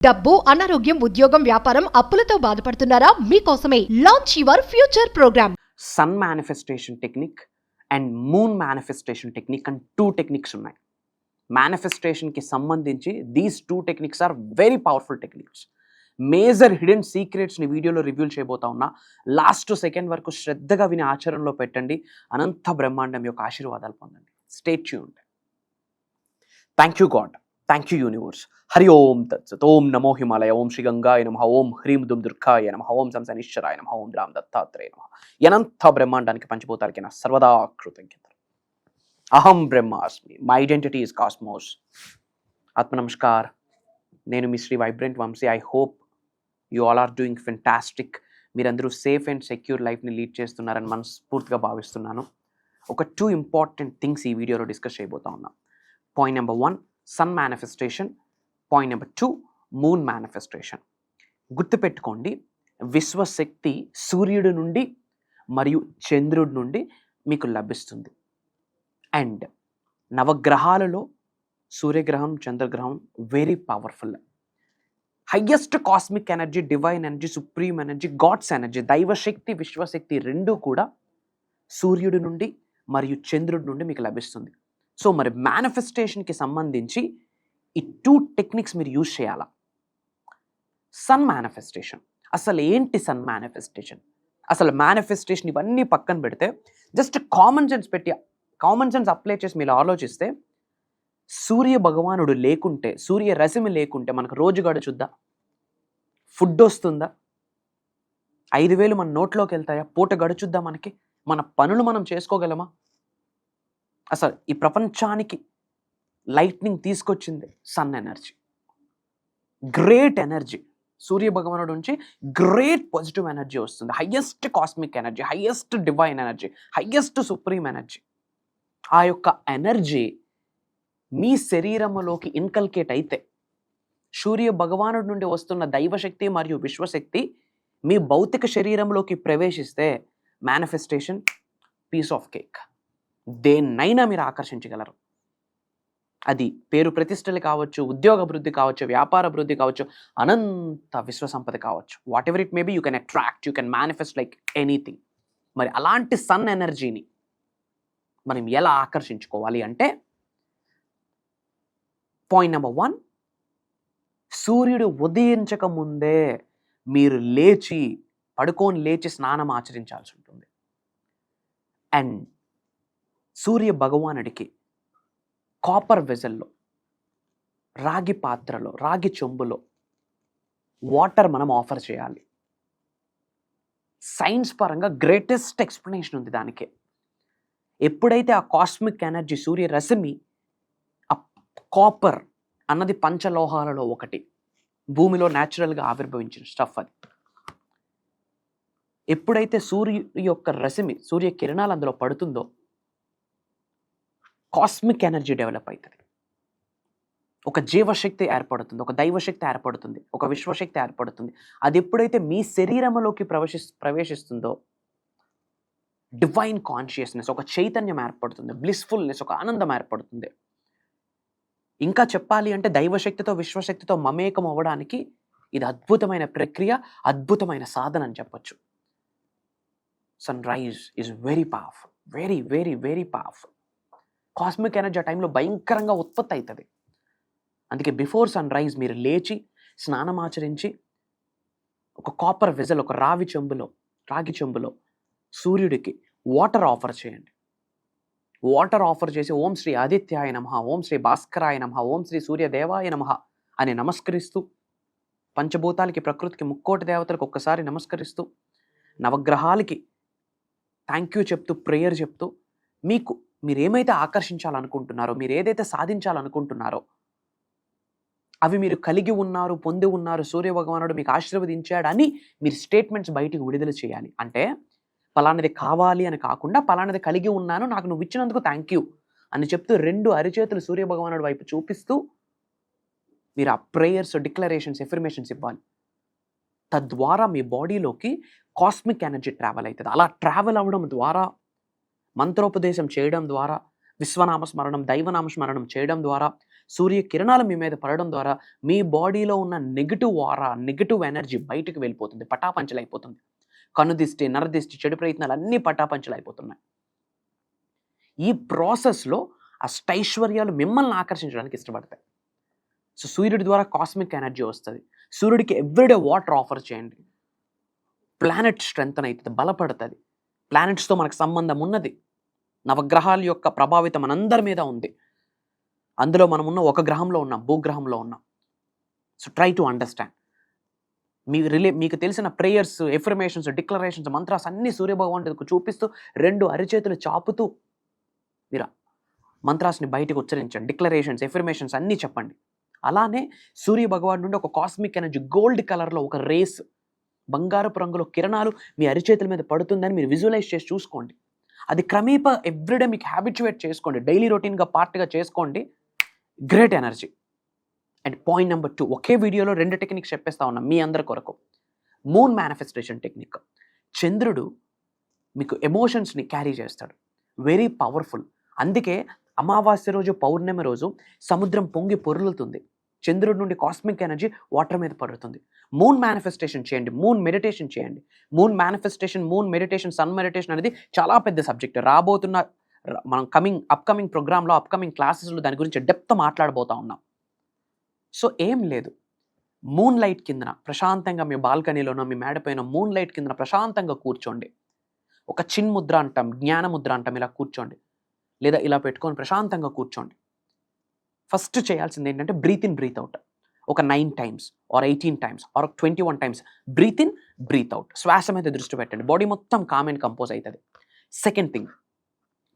డబ్బు అనారోగ్యం ఉద్యోగం వ్యాపారం అప్పులతో బాధపడుతున్నారా? మీకోసమే launch your future program sun manifestation technique and moon manifestation technique and two techniques ఉన్నాయి. మేనిఫెస్టేషన్కి సంబంధించి these two techniques are very powerful techniques major hidden సీక్రెట్స్ని వీడియోలో రివ్యూల్ చేయబోతా ఉన్నా లాస్ట్ సెకండ్ వరకు శ్రద్ధగా విని ఆచరణలో పెట్టండి. అనంత బ్రహ్మాండం యొక్క ఆశీర్వాదాలు పొందండి. Stay tuned thank you god thank you universe Hari ఓం తత్సత్ ఓం నమో హిమాలయ ఓం శ్రీ గంగాయ నమ ఓం హ్రీం దుమ్ దుర్గాయ నమ ఓం సంసనిశ్వరాయ నమ ఓం రామ్ దత్తాత్రేయ నమ ఎనంత బ్రహ్మాండానికి పంచిపోతారికి నా సర్వదా కృతజ్ఞతలు అహం బ్రహ్మాస్మి మై ఐడెంటిటీ ఇస్ కాస్మోస్ ఆత్మ నమస్కార్ నేను మీ Shri vibrant Vamshi I hope you all are doing fantastic మీరందరూ సేఫ్ అండ్ సెక్యూర్ లైఫ్ని లీడ్ చేస్తున్నారని మనస్ఫూర్తిగా భావిస్తున్నాను ఒక టూ ఇంపార్టెంట్ థింగ్స్ ఈ వీడియోలో డిస్కస్ చేయబోతా ఉన్నాం point number one sun manifestation point number two moon manifestation గుర్తుపెట్టుకోండి విశ్వశక్తి సూర్యుడి నుండి మరియు చంద్రుడి నుండి మీకు లభిస్తుంది. అండ్ నవగ్రహాలలో సూర్యగ్రహం చంద్రగ్రహం very powerful highest cosmic energy divine energy supreme energy god's energy దైవశక్తి విశ్వశక్తి రెండూ కూడా సూర్యుడి నుండి మరియు చంద్రుడి నుండి మీకు లభిస్తుంది. సో మరి మేనిఫెస్టేషన్కి సంబంధించి ఈ టూ టెక్నిక్స్ మీరు యూజ్ చేయాలా? సన్ మేనిఫెస్టేషన్ అసలు ఏంటి సన్ మేనిఫెస్టేషన్ అసలు మేనిఫెస్టేషన్ ఇవన్నీ పక్కన పెడితే జస్ట్ కామన్ సెన్స్ పెట్టి కామన్ సెన్స్ అప్లై చేసి మీరు ఆలోచిస్తే సూర్య భగవానుడు లేకుంటే సూర్య రశ్మి లేకుంటే మనకు రోజు గడుచుద్దా ఫుడ్ వస్తుందా? ఐదు వేలు మన నోట్లోకి వెళ్తాయా? పూట గడుచుద్దా మనకి? మన పనులు మనం చేసుకోగలమా? అసలు ఈ ప్రపంచానికి లైట్నింగ్ తీసుకొచ్చింది sun energy great energy Surya భగవానుడు నుంచి గ్రేట్ పాజిటివ్ ఎనర్జీ వస్తుంది. Highest cosmic energy highest divine energy highest supreme energy ఆ యొక్క ఎనర్జీ మీ శరీరంలోకి ఇన్కల్కేట్ అయితే సూర్య భగవానుడి నుండి వస్తున్న దైవశక్తి మరియు విశ్వశక్తి మీ భౌతిక శరీరంలోకి ప్రవేశిస్తే మేనిఫెస్టేషన్ పీస్ ఆఫ్ కేక్ దేన్నైనా మీరు ఆకర్షించగలరు. అది పేరు ప్రతిష్టలు కావచ్చు ఉద్యోగ అభివృద్ధి కావచ్చు వ్యాపార అభివృద్ధి కావచ్చు అనంత విశ్వ సంపద కావచ్చు. Whatever it may be you can attract you can manifest like anything మరి అలాంటి సన్ ఎనర్జీని మనం ఎలా ఆకర్షించుకోవాలి అంటే పాయింట్ నెంబర్ వన్ సూర్యుడు ఉదయించక ముందే మీరు లేచి పడుకొని లేచి స్నానం ఆచరించాల్సి ఉంటుంది. అండ్ సూర్య భగవానుడికి కాపర్ వెజల్లో రాగి పాత్రలో రాగి చెంబులో వాటర్ మనం ఆఫర్ చేయాలి. సైన్స్ పరంగా గ్రేటెస్ట్ ఎక్స్ప్లెనేషన్ ఉంది దానికి. ఎప్పుడైతే ఆ కాస్మిక్ ఎనర్జీ సూర్య రశ్మి ఆ కాపర్ అన్నది పంచలోహాలలో ఒకటి భూమిలో న్యాచురల్గా ఆవిర్భవించిన స్టఫ్ అది. ఎప్పుడైతే సూర్యు యొక్క రశ్మి సూర్య కిరణాలు అందులో పడుతుందో కాస్మిక్ ఎనర్జీ డెవలప్ అవుతుంది ఒక జీవశక్తి ఏర్పడుతుంది ఒక దైవశక్తి ఏర్పడుతుంది ఒక విశ్వశక్తి ఏర్పడుతుంది. అది ఎప్పుడైతే మీ శరీరంలోకి ప్రవేశి ప్రవేశిస్తుందో డివైన్ కాన్షియస్నెస్ ఒక చైతన్యం ఏర్పడుతుంది బ్లిస్ఫుల్నెస్ ఒక ఆనందం ఏర్పడుతుంది. ఇంకా చెప్పాలి అంటే దైవశక్తితో విశ్వశక్తితో మమేకం అవ్వడానికి ఇది అద్భుతమైన ప్రక్రియ అద్భుతమైన సాధన అని చెప్పొచ్చు. Sunrise is very powerful very very very powerful. Cosmic energy ఆ టైంలో భయంకరంగా ఉత్పత్తి అవుతుంది. అందుకే బిఫోర్ సన్ రైజ్ మీరు లేచి స్నానం ఆచరించి ఒక కాపర్ వెజల్ ఒక రావి చెంబులో రాగి చెంబులో సూర్యుడికి వాటర్ ఆఫర్ చేయండి. వాటర్ ఆఫర్ చేసి ఓం శ్రీ ఆదిత్యాయ నమ ఓం శ్రీ భాస్కరాయ నమ ఓం శ్రీ సూర్యదేవాయ నమ అని నమస్కరిస్తూ పంచభూతాలకి ప్రకృతికి ముక్కోటి దేవతలకు ఒక్కసారి నమస్కరిస్తూ నవగ్రహాలకి థ్యాంక్ యూ చెప్తూ ప్రేయర్ చెప్తూ మీకు మీరు ఏమైతే ఆకర్షించాలనుకుంటున్నారో మీరు ఏదైతే సాధించాలనుకుంటున్నారో అవి మీరు కలిగి ఉన్నారు పొంది ఉన్నారు సూర్య భగవానుడు మీకు ఆశీర్వదించాడని మీరు స్టేట్మెంట్స్ బయటికి విడుదల చేయాలి. అంటే పలానది కావాలి అని కాకుండా పలానది కలిగి ఉన్నాను నాకు నువ్వు ఇచ్చినందుకు థ్యాంక్ యూ అని చెప్తూ రెండు అరిచేతులు సూర్య భగవానుడి వైపు చూపిస్తూ మీరు ఆ ప్రేయర్స్ డిక్లరేషన్స్ ఎఫర్మేషన్స్ ఇవ్వాలి. తద్వారా మీ బాడీలోకి కాస్మిక్ ఎనర్జీ ట్రావెల్ అవుతుంది. అలా ట్రావెల్ అవ్వడం ద్వారా మంత్రోపదేశం చేయడం ద్వారా విశ్వనామ స్మరణం దైవనామ స్మరణం చేయడం ద్వారా సూర్య కిరణాలు మీ మీద పడడం ద్వారా మీ బాడీలో ఉన్న నెగిటివ్ వారా నెగిటివ్ ఎనర్జీ బయటకు వెళ్ళిపోతుంది పటాపంచలు అయిపోతుంది కనుదిష్టి నరదిష్టి చెడు ప్రయత్నాలు అన్నీ పటాపంచలు అయిపోతున్నాయి ఈ ప్రాసెస్లో అష్టైశ్వర్యాలు మిమ్మల్ని ఆకర్షించడానికి ఇష్టపడతాయి. సో సూర్యుడి ద్వారా కాస్మిక్ ఎనర్జీ వస్తుంది. సూర్యుడికి ఎవ్రీడే వాటర్ ఆఫర్ చేయండి. ప్లానెట్ స్ట్రెంగ్త్ అవుతుంది బలపడుతుంది. ప్లానెట్స్తో మనకు సంబంధం ఉన్నది నవగ్రహాల యొక్క ప్రభావితం మనందరి మీద ఉంది. అందులో మనం ఉన్న ఒక గ్రహంలో ఉన్నాం భూగ్రహంలో ఉన్నాం. So try to understand. మీ రిలే మీకు తెలిసిన ప్రేయర్స్ ఎఫర్మేషన్స్ డిక్లరేషన్స్ మంత్రాస్ అన్ని దగ్గర చూపిస్తూ రెండు అరిచేతులు చాపుతూ మీరు మంత్రాస్ని బయటకు ఉచ్చరించండి. డిక్లరేషన్స్ ఎఫర్మేషన్స్ అన్నీ చెప్పండి. అలానే సూర్య భగవాన్ నుండి ఒక కాస్మిక్ ఎనర్జీ గోల్డ్ కలర్లో ఒక రేస్ బంగారపు రంగులో కిరణాలు మీ అరిచేతుల మీద పడుతుందని మీరు విజువలైజ్ చేసి చూసుకోండి. అది క్రమేప ఎవ్రీడే మీకు హ్యాబిచువేట్ చేసుకోండి. డైలీ రొటీన్గా పార్ట్గా చేసుకోండి. Great energy and point number two ఒకే వీడియోలో రెండు టెక్నిక్స్ చెప్పేస్తా ఉన్నాం మీ అందరి కొరకు. మూన్ మేనిఫెస్టేషన్ టెక్నిక్ చంద్రుడు మీకు ఎమోషన్స్ని క్యారీ చేస్తాడు. వెరీ పవర్ఫుల్ అందుకే అమావాస్య రోజు పౌర్ణమి రోజు సముద్రం పొంగి పొరులుతుంది. చంద్రుడి నుండి కాస్మిక్ ఎనర్జీ వాటర్ మీద పడుతుంది. మూన్ మేనిఫెస్టేషన్ చేయండి మూన్ మెడిటేషన్ చేయండి. Moon manifestation moon meditation sun meditation అనేది చాలా పెద్ద సబ్జెక్ట్ రాబోతున్న మనం కమింగ్ అప్కమింగ్ ప్రోగ్రాంలో అప్కమింగ్ క్లాసెస్లో దాని గురించి డెప్త్ మాట్లాడబోతా ఉన్నాం. సో ఏం లేదు. మూన్ లైట్ కింద ప్రశాంతంగా మీ బాల్కనీలోనో మీ మేడపైన మూన్ లైట్ కింద ప్రశాంతంగా కూర్చోండి. ఒక చిన్ ముద్ర అంటాం జ్ఞానముద్ర అంటాం ఇలా కూర్చోండి. లేదా ఇలా పెట్టుకొని ప్రశాంతంగా కూర్చోండి. ఫస్ట్ చేయాల్సింది ఏంటంటే బ్రీత్ ఇన్ బ్రీత్ అవుట్ ఒక nine times or eighteen times or twenty one times breathe in breathe out శ్వాస మీద దృష్టి పెట్టండి. బాడీ మొత్తం కామ్ అండ్ కంపోజ్ అవుతుంది సెకండ్ థింగ్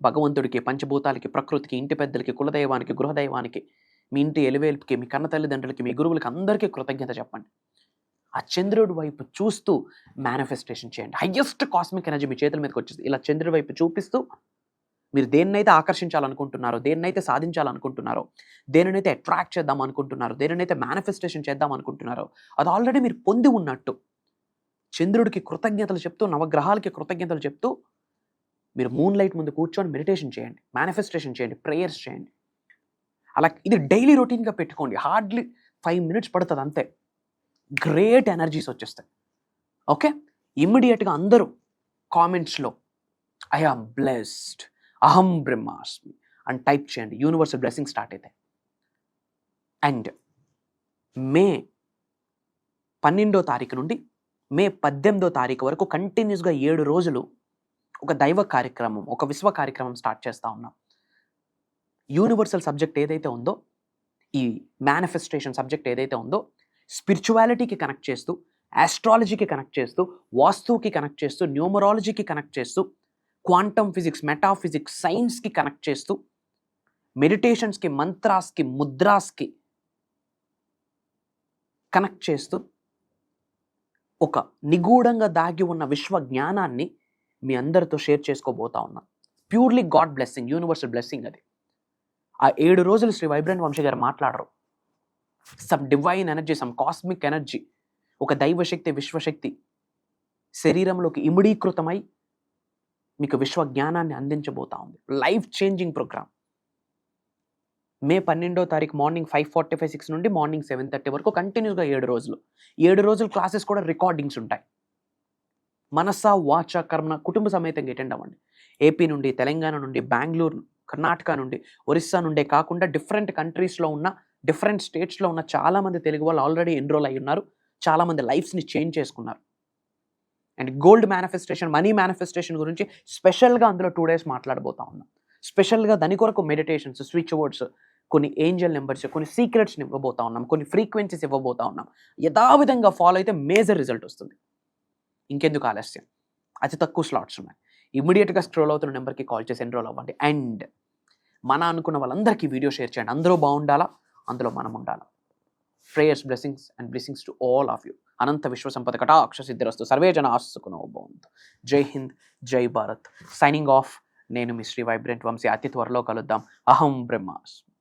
భగవంతుడికి పంచభూతాలకి ప్రకృతికి ఇంటి పెద్దలకి కులదైవానికి గృహదైవానికి మీ ఇంటి ఎలివేల్పుకి మీ కన్న తల్లిదండ్రులకి మీ గురువులకి అందరికీ కృతజ్ఞత చెప్పండి. ఆ చంద్రుడి వైపు చూస్తూ మేనిఫెస్టేషన్ చేయండి. హయ్యెస్ట్ కాస్మిక్ ఎనర్జీ మీ చేతుల మీదకి వచ్చేసి ఇలా చంద్రుడి వైపు చూపిస్తూ మీరు దేన్నైతే ఆకర్షించాలనుకుంటున్నారో దేన్నైతే సాధించాలనుకుంటున్నారో దేనినైతే అట్రాక్ట్ చేద్దాం అనుకుంటున్నారో దేనినైతే మేనిఫెస్టేషన్ చేద్దాం అనుకుంటున్నారో అది ఆల్రెడీ మీరు పొంది ఉన్నట్టు చంద్రుడికి కృతజ్ఞతలు చెప్తూ నవగ్రహాలకి కృతజ్ఞతలు చెప్తూ మీరు మూన్ లైట్ ముందు కూర్చొని మెడిటేషన్ చేయండి మేనిఫెస్టేషన్ చేయండి ప్రేయర్స్ చేయండి. అలా ఇది డైలీ రొటీన్గా పెట్టుకోండి. హార్డ్లీ ఫైవ్ మినిట్స్ పడుతుంది అంతే. గ్రేట్ ఎనర్జీస్ వచ్చేస్తాయి. ఓకే ఇమ్మీడియట్గా అందరూ కామెంట్స్లో ఐ ఆమ్ బ్లెస్డ్ అహం బ్రహ్మాస్మి అని టైప్ చేయండి. యూనివర్సల్ బ్లెస్సింగ్ స్టార్ట్ అవుతాయి అండ్ మే పన్నెండో తారీఖు నుండి మే పద్దెనిమిదో తారీఖు వరకు కంటిన్యూస్గా ఏడు రోజులు ఒక దైవ కార్యక్రమం ఒక విశ్వ కార్యక్రమం స్టార్ట్ చేస్తూ ఉన్నాం. యూనివర్సల్ సబ్జెక్ట్ ఏదైతే ఉందో ఈ మేనిఫెస్టేషన్ సబ్జెక్ట్ ఏదైతే ఉందో స్పిరిచువాలిటీకి కనెక్ట్ చేస్తూ ఆస్ట్రాలజీకి కనెక్ట్ చేస్తూ వాస్తుకి కనెక్ట్ చేస్తూ న్యూమరాలజీకి కనెక్ట్ చేస్తూ క్వాంటమ్ ఫిజిక్స్ మెటాఫిజిక్స్ సైన్స్కి కనెక్ట్ చేస్తూ మెడిటేషన్స్కి మంత్రాస్కి ముద్రాస్కి కనెక్ట్ చేస్తూ ఒక నిగూఢంగా దాగి ఉన్న విశ్వ జ్ఞానాన్ని మీ అందరితో షేర్ చేసుకోబోతా ఉన్నా. Purely god blessing universal blessing అది. ఆ ఏడు రోజులు శ్రీ వైబ్రెంట్ వంశీ గారు మాట్లాడరు. Some divine energy some cosmic energy ఒక దైవశక్తి విశ్వశక్తి శరీరంలోకి ఇమిడీకృతమై మీకు విశ్వ జ్ఞానాన్ని అందించబోతా ఉంది. లైఫ్ చేంజింగ్ ప్రోగ్రామ్ మే పన్నెండో తారీఖు morning five forty five six నుండి మార్నింగ్ సెవెన్ థర్టీ వరకు కంటిన్యూస్గా ఏడు రోజులు. ఏడు రోజులు క్లాసెస్ కూడా రికార్డింగ్స్ ఉంటాయి. మనస వాచ కర్మ కుటుంబ సమేతంగా అటెండ్ అవ్వండి. ఏపీ నుండి తెలంగాణ నుండి బెంగళూరు కర్ణాటక నుండి ఒరిస్సా నుండే కాకుండా డిఫరెంట్ కంట్రీస్లో ఉన్న డిఫరెంట్ స్టేట్స్లో ఉన్న చాలామంది తెలుగు వాళ్ళు ఆల్రెడీ ఎన్రోల్ అయి ఉన్నారు. చాలామంది లైఫ్స్ని చేంజ్ చేసుకున్నారు. And gold manifestation money manifestation గురించి స్పెషల్గా అందులో టూ డేస్ మాట్లాడబోతా ఉన్నాం. స్పెషల్గా దాని కొరకు మెడిటేషన్స్ స్విచ్ వర్డ్స్ కొన్ని ఏంజల్ నెంబర్స్ కొన్ని సీక్రెట్స్ని ఇవ్వబోతా ఉన్నాం కొన్ని ఫ్రీక్వెన్సీస్ ఇవ్వబోతా ఉన్నాం. యథావిధంగా ఫాలో అయితే మేజర్ రిజల్ట్ వస్తుంది. ఇంకెందుకు ఆలస్యం? అతి తక్కువ స్లాట్స్ ఉన్నాయి. ఇమీడియట్గా స్క్రోల్ అవుతున్న నెంబర్కి కాల్ చేసి ఎన్రోల్ అవ్వండి. అండ్ మన అనుకున్న వాళ్ళందరికీ వీడియో షేర్ చేయండి. అందరూ బాగుండాలా? అందులో మనం ఉండాలా? Prayers blessings and blessings to all of you. అనంత విశ్వ సంపద కటాక్ష సిద్ధిరస్తు సర్వే జన ఆశకునో జై హింద్ జై భారత్. సైనింగ్ ఆఫ్ నేను మీ శ్రీ వైబ్రెంట్ వంశీ. అతి త్వరలో కలుద్దాం. అహం బ్రహ్మాస్మి.